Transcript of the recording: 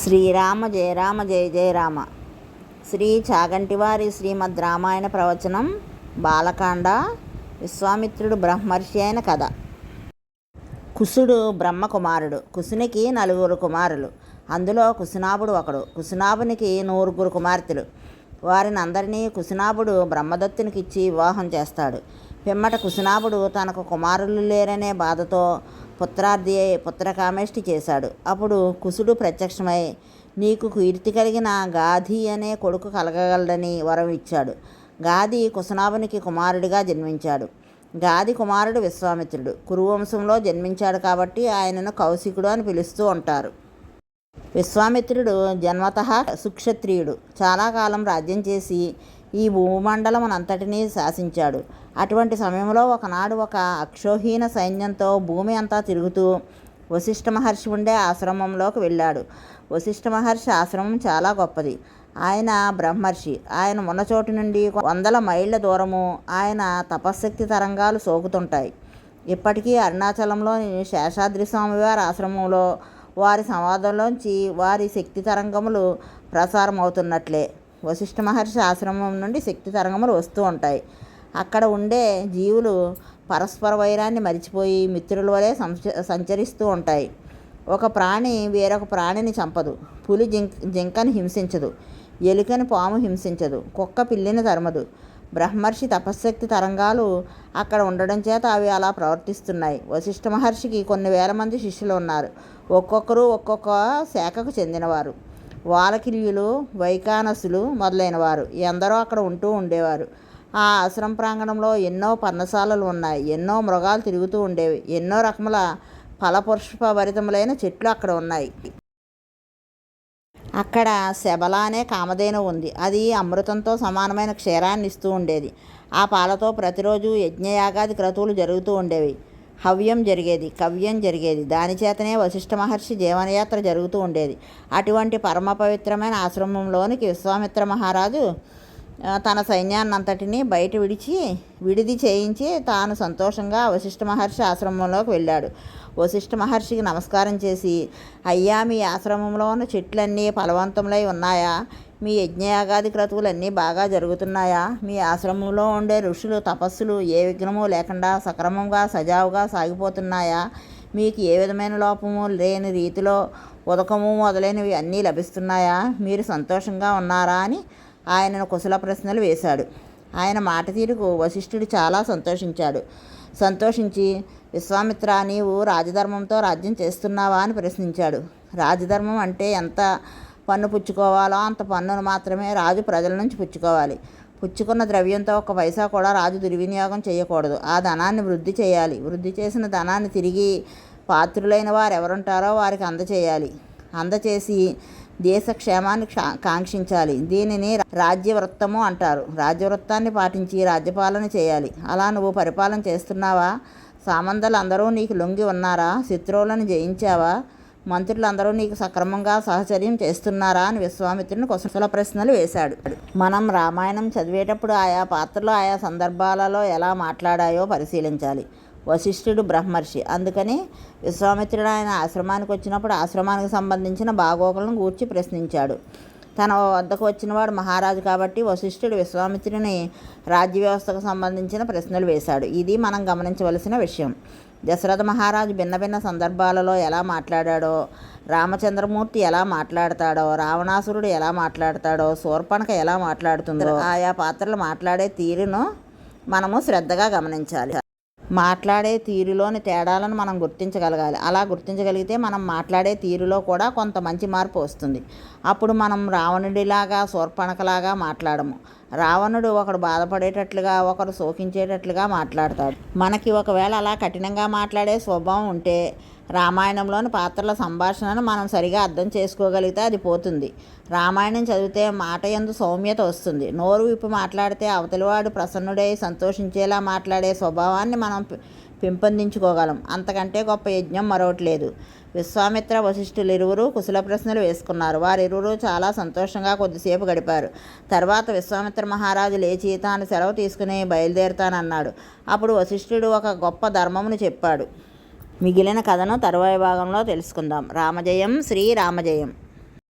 శ్రీరామ జయ రామ జయ జయ రామ. శ్రీ చాగంటివారి శ్రీమద్ రామాయణ ప్రవచనం బాలకాండ విశ్వామిత్రుడు బ్రహ్మర్షి అయిన కథ. కుసుడు బ్రహ్మ కుమారుడు కుసునికి నలుగురు కుమారులు అందులో కుసునాభుడు ఒకడు కుసునాభునికి నూరుగురు కుమార్తెలు. వారిని అందరినీ కుసునాభుడు బ్రహ్మదత్తునికి ఇచ్చి వివాహం చేస్తాడు. పిమ్మట కుసునాభుడు తనకు కుమారులు లేరనే బాధతో పుత్రార్థి అయి పుత్రకామేష్టి చేశాడు. అప్పుడు కుసుడు ప్రత్యక్షమై నీకు కీర్తి కలిగిన గాధి అనే కొడుకు కలగగలడని వరం ఇచ్చాడు. గాది కుశనాభునికి కుమారుడిగా జన్మించాడు. గాది కుమారుడు విశ్వామిత్రుడు. కురువంశంలో జన్మించాడు కాబట్టి ఆయనను కౌశికుడు అని పిలుస్తూ ఉంటారు. విశ్వామిత్రుడు జన్మత సుక్షత్రియుడు. చాలా కాలం రాజ్యం చేసి ఈ భూమండలం అంతటినీ శాసించాడు. అటువంటి సమయంలో ఒకనాడు ఒక అక్షోహీన సైన్యంతో భూమి అంతా తిరుగుతూ వశిష్ఠ మహర్షి ఉండే ఆశ్రమంలోకి వెళ్ళాడు. వశిష్ఠ మహర్షి ఆశ్రమం చాలా గొప్పది. ఆయన బ్రహ్మర్షి. ఆయన ఉన్న చోటు నుండి వందల మైళ్ళ దూరము ఆయన తపశ్శక్తి తరంగాలు సోకుతుంటాయి. ఇప్పటికీ అరుణాచలంలోని శేషాద్రి స్వామివారి ఆశ్రమంలో వారి సంవాదంలోంచి వారి శక్తి తరంగములు ప్రసారం అవుతున్నట్లే వశిష్ఠ మహర్షి ఆశ్రమం నుండి శక్తి తరంగములు వస్తూ ఉంటాయి. అక్కడ ఉండే జీవులు పరస్పర వైరాన్ని మరిచిపోయి మిత్రుల వలె సంచరిస్తూ ఉంటాయి. ఒక ప్రాణి వేరొక ప్రాణిని చంపదు. పులి జింక్ జింకని హింసించదు. ఎలుకని పాము హింసించదు. కుక్క పిల్లిని తరమదు. బ్రహ్మర్షి తపశ్శక్తి తరంగాలు అక్కడ ఉండడం చేత అవి అలా ప్రవర్తిస్తున్నాయి. వశిష్ఠ మహర్షికి కొన్ని వేల మంది శిష్యులు ఉన్నారు. ఒక్కొక్కరు ఒక్కొక్క శాఖకు చెందినవారు. వాలకిల్యులు వైకానసులు మొదలైనవారు. ఎందరో అక్కడ ఉంటూ ఉండేవారు. ఆ ఆశ్రమ ప్రాంగణంలో ఎన్నో పర్ణశాలలు ఉన్నాయి. ఎన్నో మృగాలు తిరుగుతూ ఉండేవి. ఎన్నో రకముల ఫలపుష్పభరితములైన చెట్లు అక్కడ ఉన్నాయి. అక్కడ శబల అనే కామధేను ఉంది. అది అమృతంతో సమానమైన క్షీరాన్ని ఇస్తూ ఉండేది. ఆ పాలతో ప్రతిరోజు యజ్ఞయాగాది క్రతువులు జరుగుతూ ఉండేవి. హవ్యం జరిగేది కవ్యం జరిగేది. దాని చేతనే వశిష్ఠ మహర్షి జీవనయాత్ర జరుగుతూ ఉండేది. అటువంటి పరమ పవిత్రమైన ఆశ్రమంలోనికి విశ్వామిత్ర మహారాజు తన సైన్యాన్నంతటినీ బయట విడిచి విడిది చేయించి తాను సంతోషంగా వశిష్ఠ మహర్షి ఆశ్రమంలోకి వెళ్ళాడు. వశిష్ఠ మహర్షికి నమస్కారం చేసి అయ్యా మీ ఆశ్రమంలో ఉన్న చెట్లన్నీ ఫలవంతములై ఉన్నాయా? మీ యజ్ఞయాగాది క్రతువులన్నీ బాగా జరుగుతున్నాయా? మీ ఆశ్రమంలో ఉండే ఋషులు తపస్సులు ఏ విఘ్నము లేకుండా సక్రమంగా సజావుగా సాగిపోతున్నాయా? మీకు ఏ విధమైన లోపము లేని రీతిలో ఉదకము మొదలైనవి అన్నీ లభిస్తున్నాయా? మీరు సంతోషంగా ఉన్నారా అని ఆయనను కుశల ప్రశ్నలు వేశాడు. ఆయన మాట తీరుకు వశిష్ఠుడు చాలా సంతోషించాడు. సంతోషించి విశ్వామిత్ర నీవు రాజధర్మంతో రాజ్యం చేస్తున్నావా అని ప్రశ్నించాడు. రాజధర్మం అంటే ఎంత? పన్ను పుచ్చుకోవాలో అంత పన్నును మాత్రమే రాజు ప్రజల నుంచి పుచ్చుకోవాలి. పుచ్చుకున్న ద్రవ్యంతో ఒక పైసా కూడా రాజు దుర్వినియోగం చేయకూడదు. ఆ ధనాన్ని వృద్ధి చేయాలి. వృద్ధి చేసిన ధనాన్ని తిరిగి పాత్రులైన వారు ఎవరుంటారో వారికి అందచేయాలి. అందచేసి దేశ క్షేమాన్ని కాంక్షించాలి. దీనిని రాజ్యవృత్తము అంటారు. రాజ్యవృత్తాన్ని పాటించి రాజ్యపాలన చేయాలి. అలా నువ్వు పరిపాలన చేస్తున్నావా? సామంతలు అందరూ నీకు లొంగి ఉన్నారా? శత్రువులను జయించావా? మంత్రులందరూ నీకు సక్రమంగా సహచర్యం చేస్తున్నారా అని విశ్వామిత్రుని కుశల ప్రశ్నలు వేశాడు. మనం రామాయణం చదివేటప్పుడు ఆయా పాత్రలు ఆయా సందర్భాలలో ఎలా మాట్లాడాయో పరిశీలించాలి. వశిష్ఠుడు బ్రహ్మర్షి. అందుకని విశ్వామిత్రుడు ఆయన ఆశ్రమానికి వచ్చినప్పుడు ఆశ్రమానికి సంబంధించిన బాగోగులను గూర్చి ప్రశ్నించాడు. తన వద్దకు వచ్చినవాడు మహారాజు కాబట్టి వశిష్ఠుడు విశ్వామిత్రుని రాజ్య వ్యవస్థకు సంబంధించిన ప్రశ్నలు వేశాడు. ఇది మనం గమనించవలసిన విషయం. దశరథ మహారాజు భిన్న భిన్న సందర్భాలలో ఎలా మాట్లాడాడో రామచంద్రమూర్తి ఎలా మాట్లాడతాడో రావణాసురుడు ఎలా మాట్లాడతాడో శూర్పణక ఎలా మాట్లాడుతుందో ఆయా పాత్రలు మాట్లాడే తీరును మనము శ్రద్ధగా గమనించాలి. మాట్లాడే తీరులోని తేడాలను మనం గుర్తించగలగాలి. అలా గుర్తించగలిగితే మనం మాట్లాడే తీరులో కూడా కొంత మంచి మార్పు వస్తుంది. అప్పుడు మనం రావణుడిలాగా శూర్పణకలాగా మాట్లాడము. రావణుడు ఒకడు బాధపడేటట్లుగా ఒకరు శోకించేటట్లుగా మాట్లాడతాడు. మనకి ఒకవేళ అలా కఠినంగా మాట్లాడే స్వభావం ఉంటే రామాయణంలోని పాత్రల సంభాషణను మనం సరిగా అర్థం చేసుకోగలిగితే అది పోతుంది. రామాయణం చదివితే మాట ఎందు సౌమ్యత వస్తుంది. నోరు విప్పి మాట్లాడితే అవతలివాడు ప్రసన్నుడై సంతోషించేలా మాట్లాడే స్వభావాన్ని మనం పెంపొందించుకోగలం. అంతకంటే గొప్ప యజ్ఞం మరొకటి లేదు విశ్వామిత్ర వశిష్ఠులు ఇరువురు కుశల ప్రశ్నలు వేసుకున్నారు. వారిరువురు చాలా సంతోషంగా కొద్దిసేపు గడిపారు. తర్వాత విశ్వామిత్ర మహారాజు లేచి తాను సెలవు తీసుకుని బయలుదేరుతానన్నాడు. అప్పుడు వశిష్ఠుడు ఒక గొప్ప ధర్మమును చెప్పాడు. మిగిలిన కథను తరువాయి భాగంలో తెలుసుకుందాం. రామజయం శ్రీ రామజయం